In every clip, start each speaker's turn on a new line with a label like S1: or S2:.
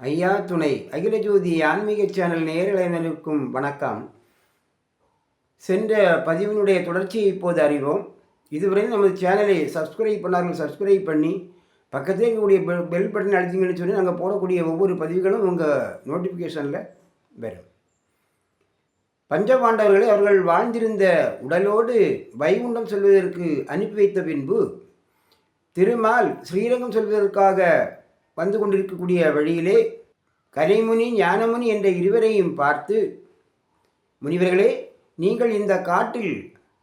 S1: ஐயா துணை. அகில ஜோதி ஆன்மீக சேனல் நேரலைனருக்கும் வணக்கம். சென்ற பதிவினுடைய தொடர்ச்சியை இப்போது அறிவோம். இதுவரை நமது சேனலை சப்ஸ்கிரைப் பண்ணார்கள் சப்ஸ்கிரைப் பண்ணி பக்கத்தில் இருக்கக்கூடிய பெல் பெல் பட்டன் அழுத்திங்கன்னு சொல்லி நாங்கள் போடக்கூடிய ஒவ்வொரு பதிவுகளும் உங்கள் நோட்டிஃபிகேஷனில் வரும். பஞ்சபாண்டவர்களை அவர்கள் வாழ்ந்திருந்த உடலோடு வைகுண்டம் செல்வதற்கு அனுப்பி வைத்த பின்பு திருமால் ஸ்ரீரங்கம் செல்வதற்காக வந்து கொண்டிருக்கக்கூடிய வழியிலே கலைமுனி ஞானமுனி என்ற இருவரையும் பார்த்து முனிவர்களே நீங்கள் இந்த காட்டில்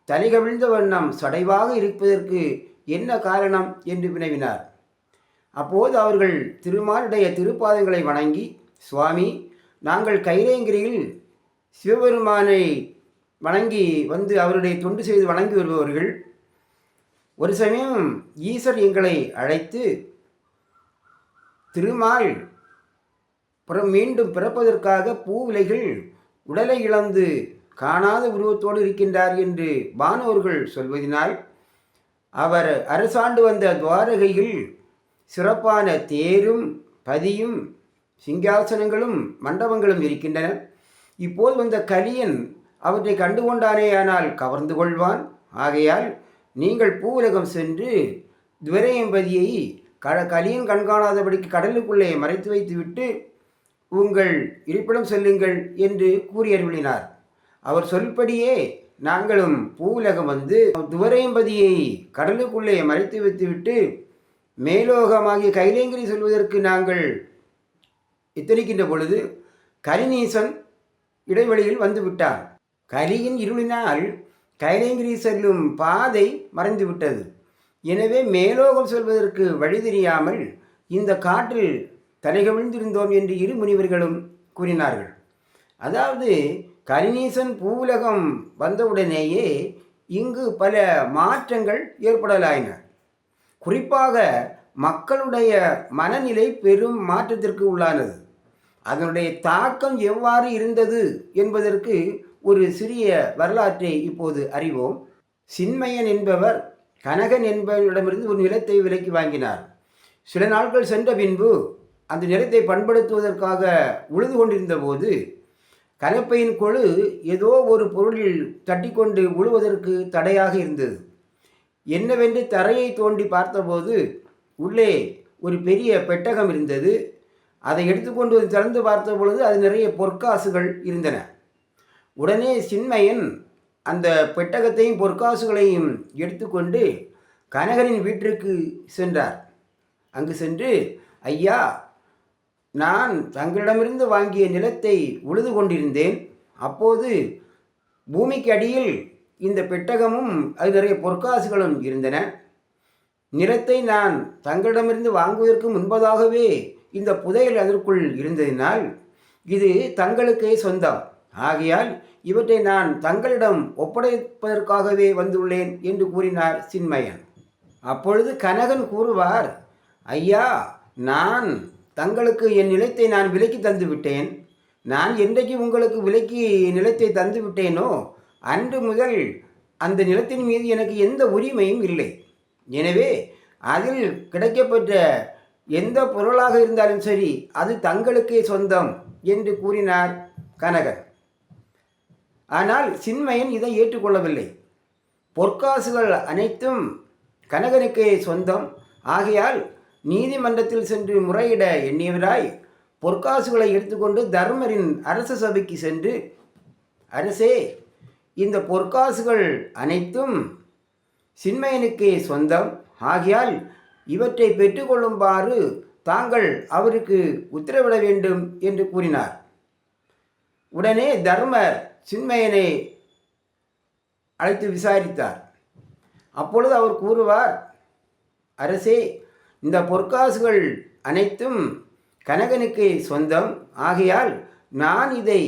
S1: தலைகவிழ்ந்த வண்ணம் சடைவாக இருப்பதற்கு என்ன காரணம்? என்று வினவினார். அப்போது அவர்கள் திருமாலுடைய திருப்பாதங்களை வணங்கி சுவாமி நாங்கள் கைரேங்கிரியில் சிவபெருமானை வணங்கி வந்து அவருடைய தொண்டு செய்து வணங்கி வருபவர்கள். ஒரு சமயம் ஈசர் எங்களை அழைத்து திருமால் புறம் மீண்டும் பிறப்பதற்காக பூவிலைகள் உடலை இழந்து காணாத உருவத்தோடு இருக்கின்றார் என்று வானோர்கள் சொல்வதினால் அவர் அரசாண்டு வந்த துவாரகையில் சிறப்பான தேரும் பதியும் சிங்காசனங்களும் மண்டபங்களும் இருக்கின்றன. இப்போது வந்த கலியன் அவற்றை கண்டுகொண்டானேயானால் கவர்ந்து கொள்வான். ஆகையால் நீங்கள் பூவுலகம் சென்று துவரையம்பதியை க கலியும் கண்காணாதபடிக்கு கடலுக்குள்ளே மறைத்து வைத்துவிட்டு உங்கள் இருப்பிடம் செல்லுங்கள் என்று கூறி அருளினார் அவர் சொல்படியே நாங்களும் பூவுலகம் வந்து துவரையம்பதியை கடலுக்குள்ளே மறைத்து வைத்துவிட்டு மேலோகமாகிய கைலேங்கிரி செல்வதற்கு நாங்கள் எத்தனிக்கின்ற பொழுது கரிநீசன் இடைவெளியில் வந்துவிட்டார் கலியின் இருளினால் கைலேங்கிரி செல்லும் பாதை மறைந்து விட்டது. எனவே மேலோகம் செல்வதற்கு வழி தெரியாமல் இந்த காற்றில் தலைகவிழ்ந்திருந்தோம் என்று இரு முனிவர்களும் கூறினார்கள். அதாவது கரிநீசன் பூவுலகம் வந்தவுடனேயே இங்கு பல மாற்றங்கள் ஏற்படலாயின. குறிப்பாக மக்களுடைய மனநிலை பெரும் மாற்றத்திற்கு உள்ளானது. அதனுடைய தாக்கம் எவ்வாறு இருந்தது என்பதற்கு ஒரு சிறிய வரலாற்றை இப்போது அறிவோம். சின்மயன் என்பவர் கனகன் என்பவரிடமிருந்து ஒரு நிலத்தை விலைக்கு வாங்கினார். சில நாட்கள் சென்ற பின்பு அந்த நிலத்தை பண்படுத்துவதற்காக உழுது கொண்டிருந்த போது கலப்பையின் கொழு ஏதோ ஒரு பொருளில் தட்டிக்கொண்டு உழுவதற்கு தடையாக இருந்தது. என்னவென்று தரையை தோண்டி பார்த்தபோது உள்ளே ஒரு பெரிய பெட்டகம் இருந்தது. அதை எடுத்துக்கொண்டு திறந்து பார்த்த பொழுது அது நிறைய பொற்காசுகள் இருந்தன. உடனே சின்மையன் அந்த பெட்டகத்தையும் பொற்காசுகளையும் எடுத்துக்கொண்டு கனகரின் வீட்டிற்கு சென்றார். அங்கு சென்று ஐயா நான் தங்களிடமிருந்து வாங்கிய நிலத்தை உழுது கொண்டிருந்தேன். அப்போது பூமிக்கு அடியில் இந்த பெட்டகமும் அது நிறைய பொற்காசுகளும் இருந்தன. நிலத்தை நான் தங்களிடமிருந்து வாங்குவதற்கு முன்பதாகவே இந்த புதையல் அதற்குள் இருந்ததினால் இது தங்களுக்கே சொந்தம். ஆகையால் இவற்றை நான் தங்களிடம் ஒப்படைப்பதற்காகவே வந்துள்ளேன் என்று கூறினார் சின்மயன். அப்பொழுது கனகன் கூறுவார் ஐயா நான் தங்களுக்கு என் நிலத்தை நான் விலக்கி தந்து விட்டேன். நான் என்றைக்கு உங்களுக்கு விலக்கி நிலத்தை தந்து விட்டேனோ அன்று முதல் அந்த நிலத்தின் மீது எனக்கு எந்த உரிமையும் இல்லை. எனவே அதில் கிடைக்கப்பட்ட எந்த பொருளாக இருந்தாலும் சரி அது தங்களுக்கே சொந்தம் என்று கூறினார் கனகன். ஆனால் சின்மயன் இதை ஏற்றுக்கொள்ளவில்லை. பொற்காசுகள் அனைத்தும் கனகனுக்கே சொந்தம். ஆகையால் நீதிமன்றத்தில் சென்று முறையிட எண்ணியவராய் பொற்காசுகளை எடுத்துக்கொண்டு தர்மரின் அரச சபைக்கு சென்று அரசே இந்த பொற்காசுகள் அனைத்தும் சின்மயனுக்கே சொந்தம். ஆகையால் இவற்றை பெற்றுக்கொள்ளும்பாறு தாங்கள் அவருக்கு உத்தரவிட வேண்டும் என்று கூறினார். உடனே தர்மர் சின்மையனை அழைத்து விசாரித்தார். அப்பொழுது அவர் கூறுவார் அரசே இந்த பொற்காசுகள் அனைத்தும் கனகனுக்கு சொந்தம். ஆகையால் நான் இதை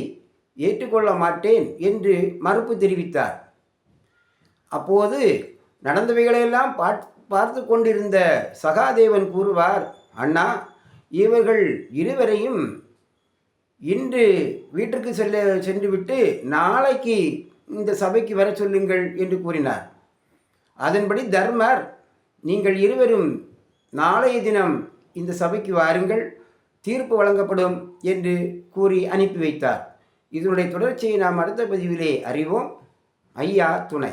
S1: ஏற்றுக்கொள்ள மாட்டேன் என்று மறுப்பு தெரிவித்தார். அப்போது நடந்தவைகளையெல்லாம் பார்த்து கொண்டிருந்த சகாதேவன் கூறுவார் அண்ணா இவர்கள் இருவரையும் இன்று வீட்டிற்கு செல்ல சென்றுவிட்டு நாளைக்கு இந்த சபைக்கு வர சொல்லுங்கள் என்று கூறினார். அதன்படி தர்மர் நீங்கள் இருவரும் நாளைய தினம் இந்த சபைக்கு வாருங்கள் தீர்ப்பு வழங்கப்படும் என்று கூறி அனுப்பி வைத்தார். இதனுடைய தொடர்ச்சியை நாம் அடுத்த பதிவிலே அறிவோம். ஐயா துணை.